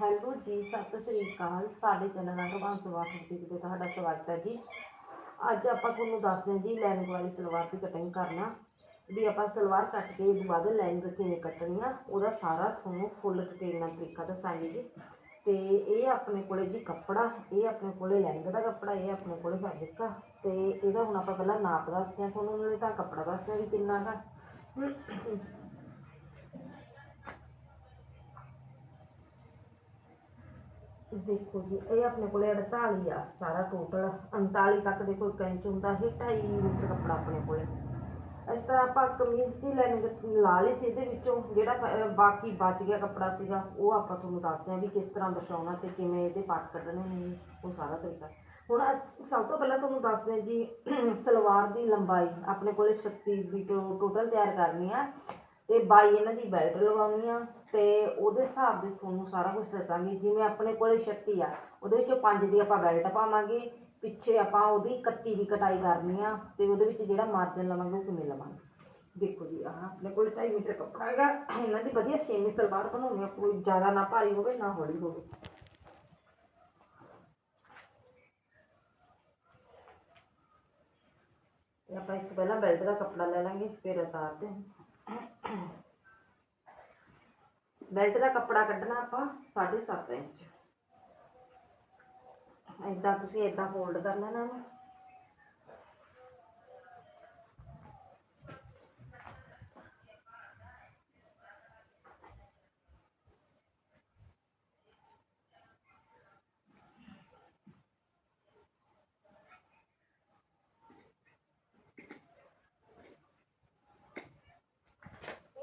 Hello ਜੀ, ਸਤਿ ਸ੍ਰੀ ਅਕਾਲ। ਸਾਡੇ channel Agarwal salwar boutique ਤੇ ਤੁਹਾਡਾ ਸਵਾਗਤ ਹੈ ਜੀ। ਅੱਜ ਆਪਾਂ ਤੁਹਾਨੂੰ ਦੱਸਦੇ ਹਾਂ ਜੀ ਲਾਈਨਿੰਗ ਵਾਲੀ ਸਲਵਾਰ ਦੀ ਕਟਿੰਗ ਕਰਨਾ। ਵੀ ਆਪਾਂ ਸਲਵਾਰ ਕੱਟ ਕੇ ਇਸ ਤੋਂ ਬਾਅਦ ਲਾਈਨਿੰਗ ਕਿਵੇਂ ਕੱਟਣੀ ਆ, ਉਹਦਾ ਸਾਰਾ ਤੁਹਾਨੂੰ ਫੁੱਲ ਡਿਟੇਲ ਨਾਲ ਤਰੀਕਾ ਦੱਸਾਂਗੇ ਜੀ। ਤੇ ਇਹ ਆਪਣੇ ਕੋਲੇ ਜੀ ਕੱਪੜਾ, ਇਹ ਆਪਣੇ ਕੋਲੇ ਲਾਈਨਿੰਗ ਦਾ ਕੱਪੜਾ, ਇਹ ਆਪਣੇ ਕੋਲੇ ਫੈਬਰਿਕ ਆ। ਤੇ ਇਹਦਾ ਹੁਣ ਆਪਾਂ ਪਹਿਲਾਂ ਨਾਪ ਦੱਸਦੇ ਹਾਂ ਤੁਹਾਨੂੰ, ਨਾਲੇ ਤਾਂ ਕੱਪੜਾ ਦੱਸਦੇ ਹਾਂ ਵੀ ਕਿੰਨਾ ਦਾ ਦੇਖੋ ਜੀ, ਇਹ ਆਪਣੇ ਕੋਲੇ 48 ਆ ਸਾਰਾ ਟੋਟਲ 39 ਤੱਕ ਦੇਖੋ, ਇੱਕ ਇੰਚ ਹੁੰਦਾ ਇਹ 2.5 ਮੀਟਰ ਕੱਪੜਾ ਆਪਣੇ ਕੋਲੇ। ਇਸ ਤਰ੍ਹਾਂ ਆਪਾਂ ਕਮੀਜ਼ ਦੀ ਲਾਈਨਿੰਗ ਲਾ ਲਈ ਸੀ ਇਹਦੇ ਵਿੱਚੋਂ, ਜਿਹੜਾ ਬਾਕੀ ਬਚ ਗਿਆ ਕੱਪੜਾ ਸੀਗਾ, ਉਹ ਆਪਾਂ ਤੁਹਾਨੂੰ ਦੱਸਦੇ ਹਾਂ ਵੀ ਕਿਸ ਤਰ੍ਹਾਂ ਵਿਛਾਉਣਾ ਤੇ ਕਿਵੇਂ ਇਹਦੇ ਪਾਰਟ ਕੱਢਣੇ ਨੇ, ਉਹ ਸਾਰਾ ਤਰੀਕਾ। ਹੁਣ ਸਭ ਤੋਂ ਪਹਿਲਾਂ ਤੁਹਾਨੂੰ ਦੱਸਦੇ ਹਾਂ ਜੀ, ਸਲਵਾਰ ਦੀ ਲੰਬਾਈ, ਆਪਣੇ ਕੋਲੇ 36 ਦੀ ਟੋਟਲ ਤਿਆਰ ਕਰਨੀ ਆ। ਤੇ ਬਾਈ ਇਹਨਾਂ ਦੀ ਬੈਲਟ ਲਗਾਉਣੀ ਆ ਤੇ ਉਹਦੇ ਹਿਸਾਬ ਦੇ ਤੁਹਾਨੂੰ ਸਾਰਾ ਕੁਝ ਦੱਸਾਂਗੇ। ਜਿਵੇਂ ਆਪਣੇ ਕੋਲੇ 36 ਆ, ਉਹਦੇ ਵਿੱਚੋਂ 5 ਦੀ ਆਪਾਂ ਬੈਲਟ ਪਾਵਾਂਗੇ, ਪਿੱਛੇ ਆਪਾਂ ਉਹਦੀ 31 ਦੀ ਕਟਾਈ ਕਰਨੀ ਆ ਤੇ ਉਹਦੇ ਵਿੱਚ ਜਿਹੜਾ ਮਾਰਜਨ ਲਵਾਂਗੇ ਉਹ ਕਿਵੇਂ ਲਵਾਂਗੇ। ਦੇਖੋ ਜੀ, ਆਹ ਆਪਣੇ ਕੋਲ 2.5 ਮੀਟਰ ਕੱਪੜਾ ਹੈਗਾ, ਇਹਨਾਂ ਦੀ ਵਧੀਆ ਛੇਵੀਂ ਸਲਵਾਰ ਬਣਾਉਣੀ ਆ, ਕੋਈ ਜ਼ਿਆਦਾ ਨਾ ਭਾਰੀ ਹੋਵੇ, ਨਾ ਹੌਲੀ ਹੋਵੇ। ਆਪਾਂ ਇੱਕ ਪਹਿਲਾਂ ਬੈਲਟ ਦਾ ਕੱਪੜਾ ਲੈ ਲਾਂਗੇ, ਫਿਰ ਉਤਾਰਦੇ ਹਾਂ ਬੈਲਟ ਦਾ ਕੱਪੜਾ ਕੱਢਣਾ ਆਪਾਂ 7.5 ਇੰਚ। ਏਦਾਂ ਤੁਸੀਂ ਏਦਾਂ ਫੋਲਡ ਕਰ ਲੈਣਾ ਇਹਨੂੰ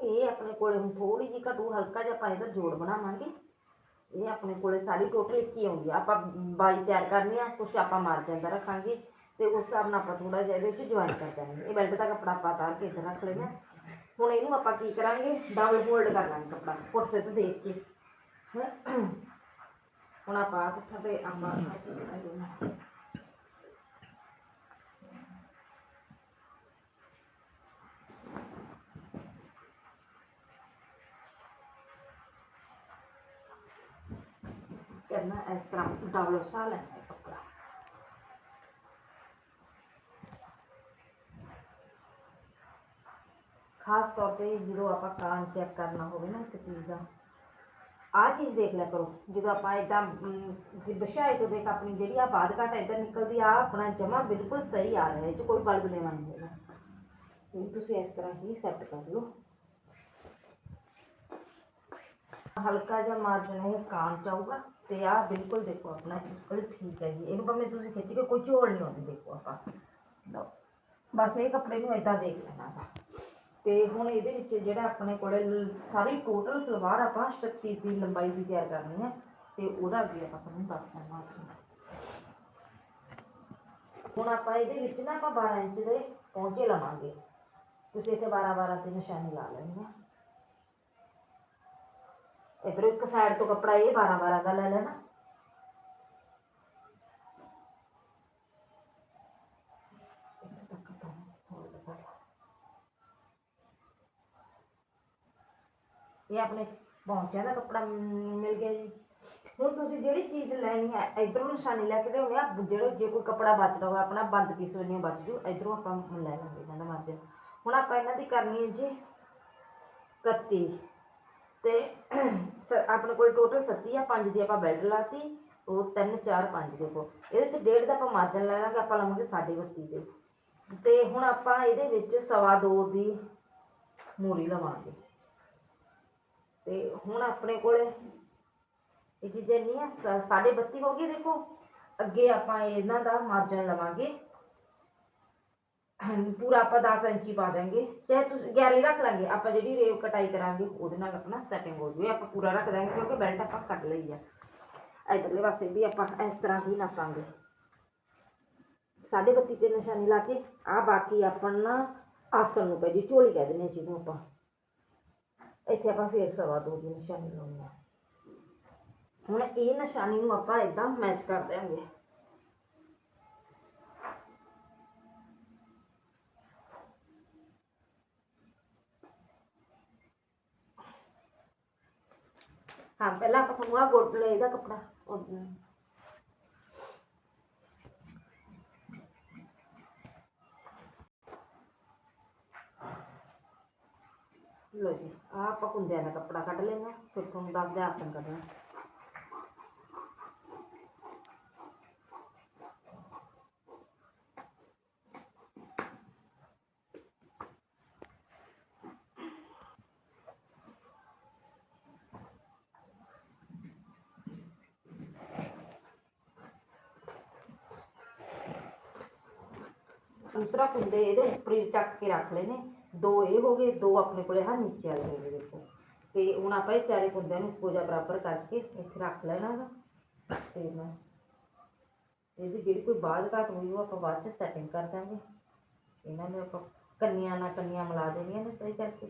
ਇਹ ਆਪਣੇ ਕੋਲੇ ਹੁਣ ਥੋੜੀ ਜਿਹੀ ਘਟੂ ਹਲਕਾ ਜਿਹਾ ਆਪਾਂ ਇਹਦਾ ਜੋੜ ਬਣਾਵਾਂਗੇ। ਇਹ ਆਪਣੇ ਕੋਲੇ ਸਾਰੀ ਟੋਟਲ ਇੱਕ ਹੀ ਆਉਂਦੀ ਆ। ਆਪਾਂ 22 ਤਿਆਰ ਕਰਨੀ ਆ, ਕੁਛ ਆਪਾਂ ਮਾਰਜਨ ਦਾ ਰੱਖਾਂਗੇ ਤੇ ਉਸ ਹਿਸਾਬ ਨਾਲ ਆਪਾਂ ਥੋੜਾ ਜਿਹਾ ਇਹਦੇ ਵਿੱਚ ਜੁਆਇਨ ਕਰ ਦਾਂਗੇ ਇਹ ਬੈਲਟ ਦਾ ਕੱਪੜਾ ਆਪਾਂ ਤਾਰ ਕੇ ਇੱਧਰ ਰੱਖ ਲੈਣਾ ਹੁਣ ਇਹਨੂੰ ਆਪਾਂ ਕੀ ਕਰਾਂਗੇ? ਡਬਲ ਫੋਲਡ ਕਰ ਲਾਂਗੇ ਕੱਪੜਾ, ਪੁੱਠ ਸਿੱਧ ਦੇਖ ਕੇ। ਹੁਣ ਆਪਾਂ ਪੁੱਠਾ ਤੇ ਆਪਾਂ करना इस तरह डबल उसा लेना है कपड़ा खास तौर पर जो आप कान चेक करना होवे ना एक चीज़ का। आ चीज़ देख लिया करो जो आप इदा हम्म, बिछाए तो देख अपनी जी बाद घाट इधर निकलती आ अपना जमा बिल्कुल सही आ रहा है, जो कोई बल्ब लेवा नहीं है। तो तुम इस तरह ही सैट कर लो ਹਲਕਾ ਜਿਹਾ ਮਾਰਜਨ ਇਹ ਕਾਨ ਚਾਊਗਾ ਤੇ ਆ ਬਿਲਕੁਲ ਦੇਖੋ ਆਪਣਾ ਬਿਲਕੁਲ ਠੀਕ ਹੈ ਜੀ। ਇਹਨੂੰ ਭਾਵੇਂ ਤੁਸੀਂ ਖਿੱਚ ਕੇ ਕੋਈ ਝੋਲ ਨਹੀਂ ਆਉਂਦੀ, ਦੇਖੋ ਆਪਾਂ। ਲਓ, ਬਸ ਇਹ ਕੱਪੜੇ ਨੂੰ ਇਦਾਂ ਦੇਖ ਲੈਣਾ ਤੇ ਹੁਣ ਇਹਦੇ ਵਿੱਚ ਜਿਹੜਾ ਆਪਣੇ ਕੋਲੇ ਸਾਰੀ ਟੋਟਲ ਸਲਵਾਰ ਆਪਾਂ 36 ਦੀ ਲੰਬਾਈ ਦੀ ਤਿਆਰ ਕਰਨੀ ਹੈ ਤੇ ਉਹਦਾ ਅੱਗੇ ਆਪਾਂ ਤੁਹਾਨੂੰ ਦੱਸ ਦਿੰਦਾ ਹੁਣ ਆਪਾਂ ਇਹਦੇ ਵਿੱਚ ਨਾ ਆਪਾਂ 12 ਇੰਚ ਦੇ ਪਹੁੰਚੇ ਲਵਾਂਗੇ। ਤੁਸੀਂ ਇੱਥੇ 12 12 ਦੀ ਨਿਸ਼ਾਨੀ ਲਾ ਲੈਣੀ ਹੈ। ਇਧਰ ਇੱਕ ਸਾਈਡ ਤੋਂ ਕੱਪੜਾ ਇਹ 12 12 ਦਾ ਲੈ ਲੈਣਾ ਇੱਥੇ ਤੱਕ ਆਪਾਂ hold ਕਰ ਲਾ। ਇਹ ਆਪਣੇ ਪਹੁੰਚਿਆ ਦਾ ਕੱਪੜਾ ਮ- ਮਿਲ ਗਿਆ ਜੀ ਹੁਣ ਤੁਸੀਂ ਜਿਹੜੀ ਚੀਜ਼ ਲੈਣੀ ਹੈ ਇਧਰੋਂ ਨਿਸ਼ਾਨੀ ਲੈ ਕੇ ਲਿਆਉਣੀ ਆ ਜਿਹੜਾ ਜੇ ਕੋਈ ਕੱਪੜਾ ਬਚਦਾ ਹੋਵੇ ਆਪਣਾ ਬੰਦ ਪੀਸ ਨਹੀਂ ਬਚ ਜੂ ਇਧਰੋਂ ਆਪਾਂ ਲੈ ਲਾਂਗੇ ਇਹਨਾਂ ਦਾ ਮਾਰਜਨ ਹੁਣ ਆਪਾਂ ਇਹਨਾਂ ਦੀ ਕਰਨੀ ਹੈ ਜੀ 31 ਤੇ ਸ- ਆਪਣੇ ਕੋਲ ਟੋਟਲ 37 ਆ 5 ਦੀ ਆਪਾਂ ਬੈਲਟ ਲਾਤੀ, ਉਹ 3 4 5 ਦੇਖੋ। ਇਹਦੇ ਚ ਡੇਢ ਦਾ ਆਪਾਂ ਮਾਰਜਨ ਲੈ ਲਾਂਗੇ, ਆਪਾਂ ਲਵਾਂਗੇ 32 ਦੇ ਤੇ। ਹੁਣ ਆਪਾਂ ਇਹਦੇ ਵਿੱਚ ਸਵਾ ਦੋ ਦੀ ਮੂਰੀ ਲਵਾਂਗੇ। ਤੇ ਹੁਣ ਆਪਣੇ ਕੋਲੇ ਇਹ ਚੀਜ਼ਾਂ ਨਹੀਂ ਆ ਸ- ਸਾਢੇ 32 ਹੋ ਗਈ ਦੇਖੋ। ਅੱਗੇ ਆਪਾਂ ਇਹਨਾਂ ਦਾ ਮਾਰਜਨ ਲਵਾਂਗੇ। ਪੂਰਾ ਆਪਾਂ 10 ਇੰਚੀ ਪਾ ਦਾਂਗੇ ਚਾਹੇ ਤੁਸੀਂ 11 ਹੀ ਰੱਖ ਲਾਂਗੇ ਆਪਾਂ ਜਿਹੜੀ ਰੇਵ ਕਟਾਈ ਕਰਾਂਗੇ ਉਹਦੇ ਨਾਲ ਆਪਣਾ ਸੈਟਿੰਗ ਹੋ ਜੂਏ ਆਪਾਂ ਪੂਰਾ ਰੱਖ ਦਾਂਗੇ ਕਿਉਂਕਿ ਬੈਲਟ ਆਪਾਂ ਕੱਟ ਲਈ ਆ ਇਧਰਲੇ ਪਾਸੇ ਵੀ ਆਪਾਂ ਇਸ ਤਰ੍ਹਾਂ ਹੀ ਨਾਪਾਂਗੇ ਸਾਢੇ 32 ਤੇ ਨਿਸ਼ਾਨੀ ਲਾ ਕੇ ਆ ਬਾਕੀ ਆਪਣਾ ਆਸਨ ਨੂੰ ਪੈ ਜੀ ਝੋਲੀ ਕਹਿ ਦਿੰਦੇ ਹਾਂ ਜਿਹਨੂੰ ਆਪਾਂ ਇੱਥੇ ਆਪਾਂ ਫੇਰ ਸਵਾ ਦੋ ਦੀ ਨਿਸ਼ਾਨੀ ਲਾਉਣੀ ਆ ਹੁਣ ਇਹ ਨਿਸ਼ਾਨੀ ਨੂੰ ਆਪਾਂ ਇਦਾਂ ਮੈਚ ਕਰ ਦਿਆਂਗੇ ਹਾਂ, ਪਹਿਲਾਂ ਆਪਾਂ ਤੁਹਾਨੂੰ ਆ ਗੋਡ ਲੈ ਇਹਦਾ ਕੱਪੜਾ। ਉਹ ਲੋ ਜੀ ਆ ਆਪਾਂ ਕੁੰਦਿਆਂ ਦਾ ਕੱਪੜਾ ਕੱਢ ਲੈਣਾ ਫਿਰ ਤੁਹਾਨੂੰ ਦੱਸਦੇ ਹਾਂ ਆਸਨ ਕੱਢਣਾ। ਦੂਸਰਾ ਕੁੰਡੇ ਇਹਦੇ ਉੱਪਰ ਹੀ ਚੱਕ ਕੇ ਰੱਖ ਲੈਣੇ ਦੋ ਇਹ ਹੋ ਗਏ ਦੋ ਆਪਣੇ ਕੋਲੇ ਹਾਂ ਨੀਚੇ ਵਾਲੇ ਹੋ ਗਏ ਦੇਖੋ ਤੇ ਹੁਣ ਆਪਾਂ ਇਹ ਚਾਰੇ ਕੁੰਡਿਆਂ ਨੂੰ ਇੱਕੋ ਜਿਹਾ ਬਰਾਬਰ ਕਰਕੇ ਇੱਥੇ ਰੱਖ ਲੈਣਾ ਗਾ ਤੇ ਮੈਂ ਇਹਦੀ ਜਿਹੜੀ ਕੋਈ ਬਾਅਦ ਘਾਟ ਹੋਈ ਉਹ ਆਪਾਂ ਬਾਅਦ ਚ ਸੈਟਿੰਗ ਕਰ ਦਾਂਗੇ ਇਹਨਾਂ ਨੂੰ ਆਪਾਂ ਕੰਨੀਆਂ ਨਾਲ ਕੰਨੀਆਂ ਮਿਲਾ ਦੇਣੀਆਂ ਨੇ ਸਹੀ ਕਰਕੇ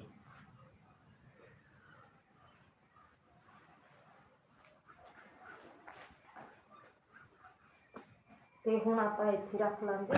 ਤੇ ਹੁਣ ਆਪਾਂ ਇੱਥੇ ਰੱਖ ਲਾਂਗੇ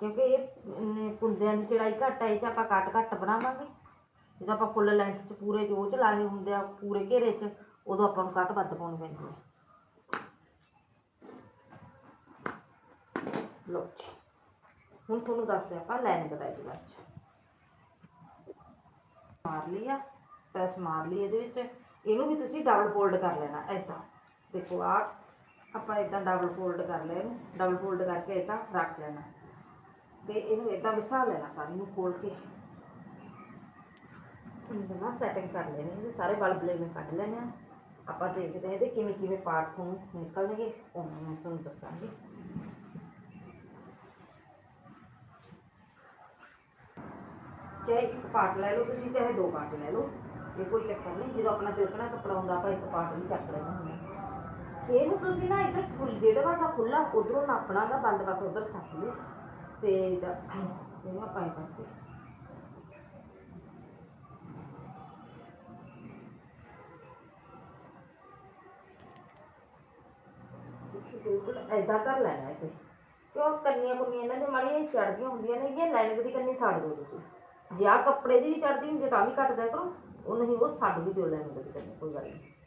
ਕਿਉਂਕਿ ਇਹ ਅਮ, ਕੁੰਦਿਆਂ ਦੀ ਚੜਾਈ ਘੱਟ ਹੈ ਇਹ 'ਚ ਆਪਾਂ ਕੱਟ ਘੱਟ ਬਣਾਵਾਂਗੇ। ਜਦੋਂ ਆਪਾਂ ਫੁੱਲ ਲੈਂਥ 'ਚ ਪੂਰੇ ਜੋ ਚ ਲਾਏ ਹੁੰਦੇ ਆ ਪੂਰੇ ਘੇਰੇ 'ਚ ਉਦੋਂ ਆਪਾਂ ਨੂੰ ਕੱਟ ਵੱਧ ਪਾਉਣੀ ਪੈਂਦੀ ਹੈ ਲੋ ਜੀ। ਹੁਣ ਤੁਹਾਨੂੰ ਦੱਸਦੇ ਆਪਾਂ ਲਾਈਨਿੰਗ ਦਾ ਇਹਦੇ ਵਿੱਚ ਮਾਰ ਲਈ ਆ ਪ੍ਰੈਸ ਮਾਰ ਲਈ ਇਹਦੇ ਵਿੱਚ। ਇਹਨੂੰ ਵੀ ਤੁਸੀਂ ਡਬਲ ਫੋਲਡ ਕਰ ਲੈਣਾ ਏਦਾਂ। ਦੇਖੋ ਆ ਆਪਾਂ ਇਦਾਂ ਡਬਲ ਫੋਲਡ ਕਰ ਲਿਆ ਇਹਨੂੰ। ਡਬਲ ਫੋਲਡ ਕਰਕੇ ਇਦਾਂ ਰੱਖ ਲੈਣਾ। ਤੇ ਇਹਨੂੰ ਇਦਾਂ ਵਿਸਾ ਲੈਣਾ ਸਾਰੀ ਨੂੰ ਖੋਲ ਕੇ ਇਹਨੂੰ ਨਾ ਸੈਟਿੰਗ ਕਰ ਲੈਣੀ ਇਹਦੇ ਸਾਰੇ ਬਲਬਲੇ ਮੈਂ ਕੱਢ ਲੈਣੇ ਆ ਆਪਾਂ ਦੇਖਦੇ ਹਾਂ ਇਹਦੇ ਕਿਵੇਂ ਕਿਵੇਂ ਪਾਰਟ ਤੁਹਾਨੂੰ ਨਿਕਲਣਗੇ ਉਹ ਮੈਂ ਤੁਹਾਨੂੰ ਦੱਸਾਂਗੀ ਚਾਹੇ ਇੱਕ ਪਾਰਟ ਲੈ ਲਓ ਤੁਸੀਂ ਚਾਹੇ ਦੋ ਪਾਰਟ ਲੈ ਲਓ ਇਹ ਕੋਈ ਚੱਕਰ ਨਹੀਂ ਜਦੋਂ ਆਪਣਾ ਸਿਲਕਣਾ ਕੱਪੜਾ ਹੁੰਦਾ ਆਪਾਂ ਇੱਕ ਪਾਰਟ ਨਹੀਂ ਚੱਕ ਲੈਣਾ ਹੁੰਦਾ ਇਹਨੂੰ ਤੁਸੀਂ ਨਾ ਇੱਧਰ ਖੁੱਲ ਜਿਹੜਾ ਪਾਸਾ ਖੁੱਲਾ ਉਧਰੋਂ ਨਾਪਣਾ ਗਾ ਬੰਦ ਪਾਸਾ ਉਧਰ ਸੱਟ ਲਿਓ 세다 내가 빨간색 बिल्कुल ऐसा कर लेना है फिर क्यों कन्या कुनिया ने हमारी चढ़दियाँ होंगे ने ये लाइन की कन्नी साड़ दो तुम जे आ कपड़े की भी चढ़ती होंगी तो भी घट दिया करो वो नहीं वो साड़ भी दो लाइन की कन्नी कोई गल नहीं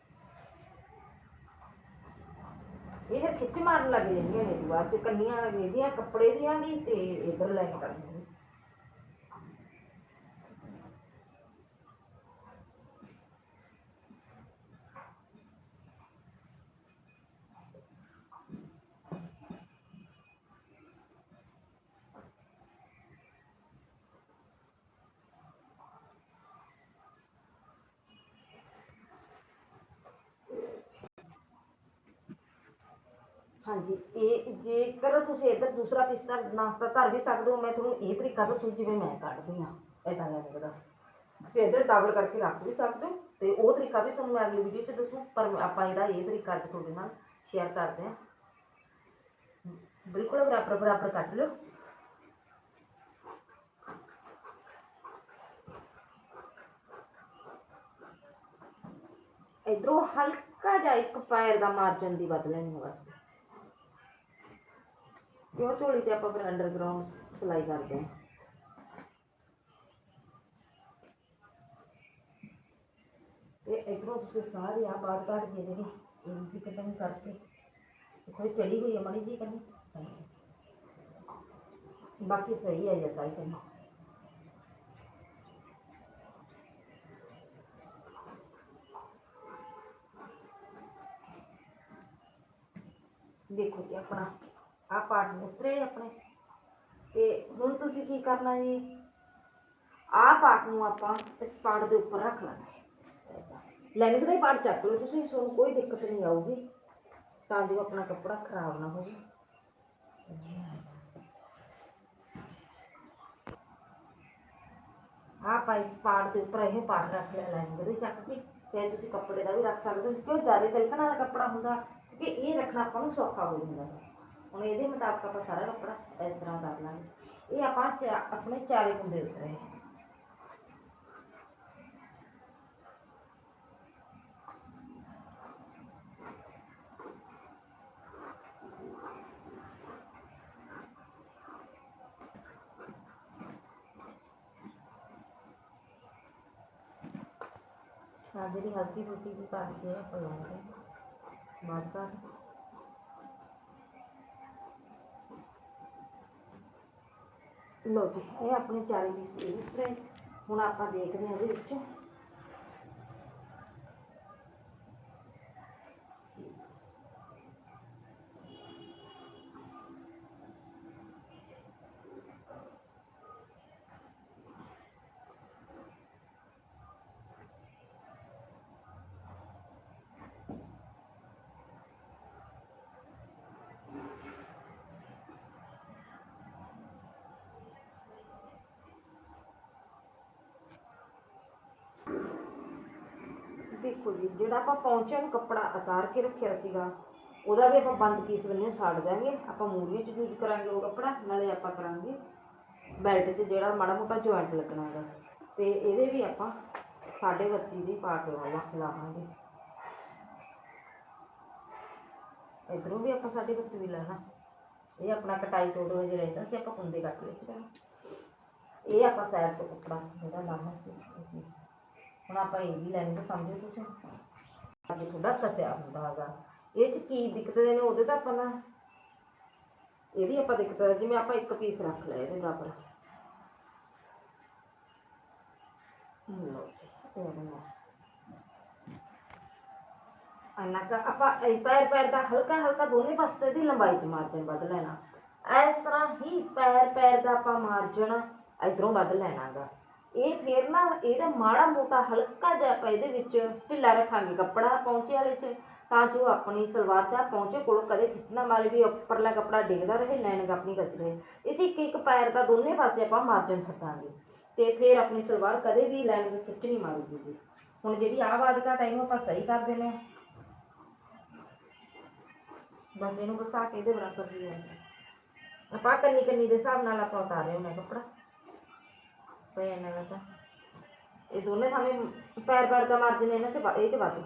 ਇਹ ਫਿਰ ਖਿੱਚ ਮਾਰਨ ਲੱਗ ਜਾਂਦੀਆਂ ਨੇ, ਬਾਅਦ ਚ ਕੰਨੀਆਂ ਇਹਦੀਆਂ, ਕੱਪੜੇ ਦੀਆਂ ਵੀ ਤੇ ਇਧਰ ਲੈ ਕੇ ਹਾਂਜੀ ਇਹ ਜੇਕਰ ਤੁਸੀਂ ਇੱਧਰ ਦੂਸਰਾ ਪੀਸ ਧਰਨਾ ਤਾਂ ਧਰ ਵੀ ਸਕਦੇ ਹੋ ਮੈਂ ਤੁਹਾਨੂੰ ਇਹ ਤਰੀਕਾ ਦੱਸੂ ਜਿਵੇਂ ਮੈਂ ਕੱਢਦੀ ਹਾਂ ਇਦਾਂ ਲੈਣੇ ਦਾ ਤੁਸੀਂ ਇੱਧਰ ਡਬਲ ਕਰਕੇ ਰੱਖ ਵੀ ਸਕਦੇ ਹੋ ਤੇ ਉਹ ਤਰੀਕਾ ਵੀ ਤੁਹਾਨੂੰ ਮੈਂ ਅਗਲੀ ਵੀਡੀਓ 'ਚ ਦੱਸੂ ਪਰ ਆਪਾਂ ਇਹਦਾ ਇਹ ਤਰੀਕਾ ਅੱਜ ਤੁਹਾਡੇ ਨਾਲ ਸ਼ੇਅਰ ਕਰਦੇ ਹਾਂ ਬਿਲਕੁਲ ਬਰਾਬਰ ਬਰਾਬਰ ਕੱਟ ਲਿਓ ਇਧਰੋਂ ਹਲਕਾ ਜਿਹਾ ਇੱਕ ਪੈਰ ਦਾ ਮਾਰਜਨ ਦੀ ਬਦਲ ਲੈਣੀ ਹੈ ਬਸ ਕਿਉਂ ਝੋਲੀ ਤੇ ਆਪਾਂ ਫਿਰ ਅੰਡਰਗਰਾਉਂਡ ਸਿਲਾਈ ਕਰਦੇ ਹਾਂ ਤੇ ਇਧਰੋਂ ਤੁਸੀਂ ਸਾਰੇ ਆ ਬਾਤ ਕੱਢ ਦੇ ਜਿਹੜੇ ਇਹ ਵੀ ਕਟਿੰਗ ਕਰਕੇ ਕੋਈ ਚੜੀ ਹੋਈ ਹੈ ਮਣੀ ਜੀ ਕਰਨੀ ਬਾਕੀ ਸਹੀ ਹੈ ਇਹ ਸਾਈ ਕਰਨੀ ਦੇਖੋ ਜੀ ਆਪਣਾ ਆ ਪਾਰਟ ਉਤਰੇ ਆਪਣੇ ਤੇ ਹੁਣ ਤੁਸੀਂ ਕੀ ਕਰਨਾ ਜੀ ਆ ਪਾਰਟ ਨੂੰ ਆਪਾਂ ਇਸ ਪਾਰਟ ਦੇ ਉੱਪਰ ਰੱਖ ਲੈਣਾ ਹੈ ਲੈਨਿਕ ਦਾ ਹੀ ਪਾਰਟ ਚੱਕ ਲਓ ਤੁਸੀਂ ਤੁਹਾਨੂੰ ਕੋਈ ਦਿੱਕਤ ਨਹੀਂ ਆਊਗੀ ਤਾਂ ਜੋ ਆਪਣਾ ਕੱਪੜਾ ਖਰਾਬ ਨਾ ਹੋਵੇ ਆ ਆਪਾਂ ਇਸ ਪਾਰਟ ਦੇ ਉੱਪਰ ਇਹ ਪਾਰਟ ਰੱਖ ਲਿਆ ਲੈਨਿਕ ਦੇ ਚੱਕ ਕੇ ਚਾਹੇ ਤੁਸੀਂ ਕੱਪੜੇ ਦਾ ਵੀ ਰੱਖ ਸਕਦੇ ਹੋ ਕਿਉਂ ਜ਼ਿਆਦਾ ਤਿਲਕਣ ਵਾਲਾ ਕੱਪੜਾ ਹੁੰਦਾ ਕਿ ਇਹ ਰੱਖਣਾ ਆਪਾਂ ਨੂੰ ਸੌਖਾ ਹੋ ਜਾਂਦਾ ਹੈ। ਹੁਣ ਇਹਦੇ ਮੁਤਾਬਕ ਆਪਾਂ ਸਾਰਾ ਕੱਪੜਾ ਇਸ ਤਰ੍ਹਾਂ ਕਰ ਲਾਂਗੇ ਇਹ ਆਪਾਂ ਚਾ- ਆਪਣੇ ਚਾਰੇ ਕੁੰਡੇ ਉੱਤੇ ਰਹੇ ਆ ਜਿਹੜੀ ਹਲਕੀ ਫੁਲਕੀ ਜਿਹੀ ਕੱਟ ਕੇ ਆਪਾਂ ਲਾਉਂਦੇ ਲੋ ਜੀ ਇਹ ਆਪਣੇ ਚਾਰੇ ਪੀਸ ਇਹ ਉੱਤੇ ਹੁਣ ਆਪਾਂ ਦੇਖਦੇ ਹਾਂ ਇਹਦੇ ਵਿੱਚ। ਦੇਖੋ ਜੀ, ਜਿਹੜਾ ਆਪਾਂ ਪੌਂਚਿਆਂ ਨੂੰ ਕੱਪੜਾ ਉਤਾਰ ਕੇ ਰੱਖਿਆ ਸੀਗਾ, ਉਹਦਾ ਵੀ ਆਪਾਂ ਬੰਦ ਪੀਸ ਬੰਨੇ ਸਾੜ ਦਾਂਗੇ ਆਪਾਂ ਮੂਰੀਆਂ 'ਚ ਯੂਜ਼ ਕਰਾਂਗੇ ਉਹ ਕੱਪੜਾ, ਨਾਲੇ ਆਪਾਂ ਕਰਾਂਗੇ ਬੈਲਟ 'ਚ ਜਿਹੜਾ ਮਾੜਾ ਮੋਟਾ ਜੁਆਇੰਟ ਲੱਗਣਾ ਹੈਗਾ, ਤੇ ਇਹਦੇ ਵੀ ਆਪਾਂ ਸਾਢੇ ਬੱਤੀ ਦੀ ਪਾ ਕੇ ਲਾਵਾਂਗੇ। ਇਧਰੋਂ ਵੀ ਆਪਾਂ ਸਾਢੇ ਬੱਤੀ ਵੀ ਲਾਣਾ ਇਹ ਆਪਣਾ ਕਟਾਈ ਤੋੜ ਵਜੇ ਰਹਿੰਦਾ ਸੀ, ਆਪਾਂ ਕੁੰਦੇ ਕੱਟ ਲਏ ਸੀ। ਇਹ ਆਪਾਂ ਸਾਈਡ ਤੋਂ ਕੱਪੜਾ ਜਿਹੜਾ ਲਾਣਾ ਹੁਣ ਆਪਾਂ ਇਹ ਵੀ ਲੈਣੀ ਸਮਝੋ ਤੁਸੀਂ। ਅੱਗੇ ਥੋੜਾ ਕਸਿਆ ਹੁੰਦਾ ਹੈਗਾ। ਇਹ ਚ ਕੀ ਦਿੱਕਤ ਨੇ ਉਹਦੇ ਤਾਂ ਆਪਾਂ ਨਾ ਇਹਦੀ ਆਪਾਂ ਦਿੱਕਤ ਹੈ, ਜਿਵੇਂ ਆਪਾਂ ਇੱਕ ਪੀਸ ਰੱਖ ਲਿਆ ਇਹਦੇ ਬਰਾਬਰ ਲਓ ਆਪਾਂ ਇਹ ਪੈਰ ਪੈਰ ਦਾ ਹਲਕਾ ਹਲਕਾ ਦੋਨੇ ਪਾਸੇ ਦੀ ਲੰਬਾਈ ਚ ਮਾਰਜਨ ਵੱਧ ਲੈਣਾ। ਇਸ ਤਰ੍ਹਾਂ ਹੀ ਪੈਰ ਪੈਰ ਦਾ ਆਪਾਂ ਮਾਰਜਨ ਇਧਰੋਂ ਵੱਧ ਲੈਣਾਗਾ। ਇਹ ਫੇਰ ਨਾ ਇਹਦਾ ਮਾੜਾ ਮੋਟਾ ਹਲਕਾ ਜਿਹਾ ਆਪਾਂ ਇਹਦੇ ਵਿੱਚ ਢਿੱਲਾ ਰੱਖਾਂਗੇ ਕੱਪੜਾ ਪੌਂਚੇ ਵਾਲੇ 'ਚ, ਤਾਂ ਜੋ ਆਪਣੀ ਸਲਵਾਰ ਦਾ ਪੌਂਚੇ ਕੋਲੋਂ ਕਦੇ ਖਿੱਚਣਾ ਮਾਰੇ ਵੀ ਉੱਪਰਲਾ ਕੱਪੜਾ ਡਿੱਗਦਾ ਰਹੇ ਲਾਈਨਿੰਗ ਆਪਣੀ ਕੱਚ ਰਹੇ ਇਹ 'ਚ ਇੱਕ ਇੱਕ ਪੈਰ ਦਾ ਦੋਨੇ ਪਾਸੇ ਆਪਾਂ ਮਾਰਜਨ ਛੱਡਾਂਗੇ ਤੇ ਫੇਰ ਆਪਣੀ ਸਲਵਾਰ ਕਦੇ ਵੀ ਲਾਈਨਿੰਗ ਨਹੀਂ ਮਾਰੂਗੀ ਜੀ। ਹੁਣ ਜਿਹੜੀ ਆਹ ਆਵਾਜ਼ ਦਾ ਟਾਈਮ ਆਪਾਂ ਸਹੀ ਕਰ ਦਿੰਦੇ ਹਾਂ। ਬਸ ਇਹਨੂੰ ਘਸਾ ਕੇ ਇਹਦੇ ਬਰਾਬਰ ਦੀ ਹੈ ਆਪਾਂ ਕੰਨੀ ਕੰਨੀ ਦੇ ਹਿਸਾਬ ਨਾਲ ਆਪਾਂ ਉਤਾਰੇ ਹੋਣਾ ਕੱਪੜਾ। रुपये येणार का मार्जिन आहे ना ते बा ते तो बाजू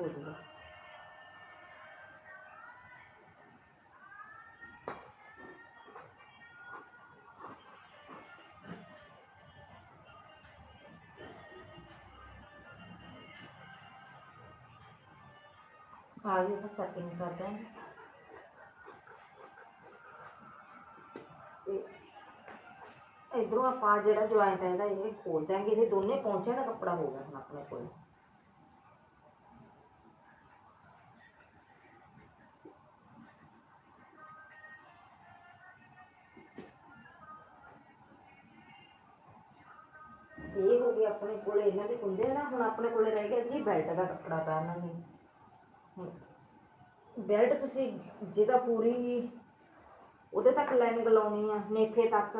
आगे का सेटिंग करते हैं। ਇਧਰੋਂ ਆਪਾਂ ਜਿਹੜਾ ਜੁਆਇੰਟ ਹੈ ਇਹਦਾ ਇਹ ਖੋਲ ਦਾਂਗੇ ਇਹ ਦੋਨੇ ਪਹੁੰਚਿਆਂ ਦਾ ਕੱਪੜਾ ਹੋ ਗਿਆ ਹੁਣ ਆਪਣੇ ਕੋਲ। ਇਹ ਹੋ ਗਿਆ ਆਪਣੇ ਕੋਲ, ਇਹਨਾਂ ਦੇ ਕੁੰਡੇ ਨਾ, ਹੁਣ ਆਪਣੇ ਕੋਲ ਰਹਿ ਗਿਆ ਜੀ ਬੈਲਟ ਦਾ ਕੱਪੜਾ ਤਾਂ ਇਹਨਾਂ ਨੇ। ਬੈਲਟ ਤੁਸੀਂ ਜਿਹਦਾ ਪੂਰੀ ਉਹਦੇ ਤੱਕ ਲਾਈਨਿੰਗ ਲਾਉਣੀ ਆ, ਨੇਫੇ ਤੱਕ।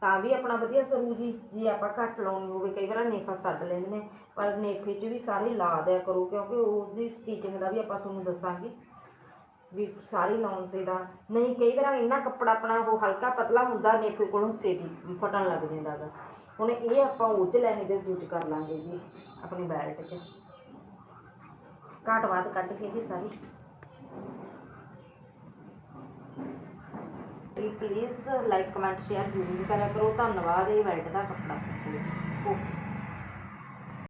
ਤਾਂ ਵੀ ਆਪਣਾ ਵਧੀਆ ਸਰੂ ਜੀ, ਜੇ ਆਪਾਂ ਘੱਟ ਲਾਉਣੀ ਹੋਵੇ, ਕਈ ਵਾਰ ਨੇਫਾ ਸੱਦ ਲੈਂਦੇ ਨੇ, ਪਰ ਨੇਫੇ 'ਚ ਵੀ ਸਾਰੇ ਲਾ ਦਿਆ ਕਰੋ, ਕਿਉਂਕਿ ਉਹਦੀ ਸਟੀਚਿੰਗ ਦਾ ਵੀ ਆਪਾਂ ਤੁਹਾਨੂੰ ਦੱਸਾਂਗੇ ਵੀ ਸਾਰੀ ਲਾਉਣ ਤੇ ਦਾ। ਨਹੀਂ, ਕਈ ਵਾਰ ਇੰਨਾ ਕੱਪੜਾ ਆਪਣਾ ਉਹ ਹਲਕਾ ਪਤਲਾ ਹੁੰਦਾ, ਨੇਫੇ ਕੋਲੋਂ ਛੇਤੀ ਫਟਣ ਲੱਗ ਜਾਂਦਾ ਗਾ। ਹੁਣ ਇਹ ਆਪਾਂ ਉਹ 'ਚ ਲੈਣੇ ਦੇ ਯੂਜ਼ ਕਰ ਲਾਂਗੇ ਜੀ, ਆਪਣੀ ਬੈਲਟ 'ਚ। ਘਾਟ ਬਾਤ ਕੱਢ ਕੇ ਜੀ ਸਾਰੀ। ਪਲੀਜ਼ ਲਾਈਕ ਕਮੈਂਟ ਸ਼ੇਅਰ ਜ਼ਰੂਰ ਕਰਿਆ ਕਰੋ। ਧੰਨਵਾਦ ਇਹ ਬੈਲਟ ਦਾ ਕੱਪੜਾ। ਓਕੇ।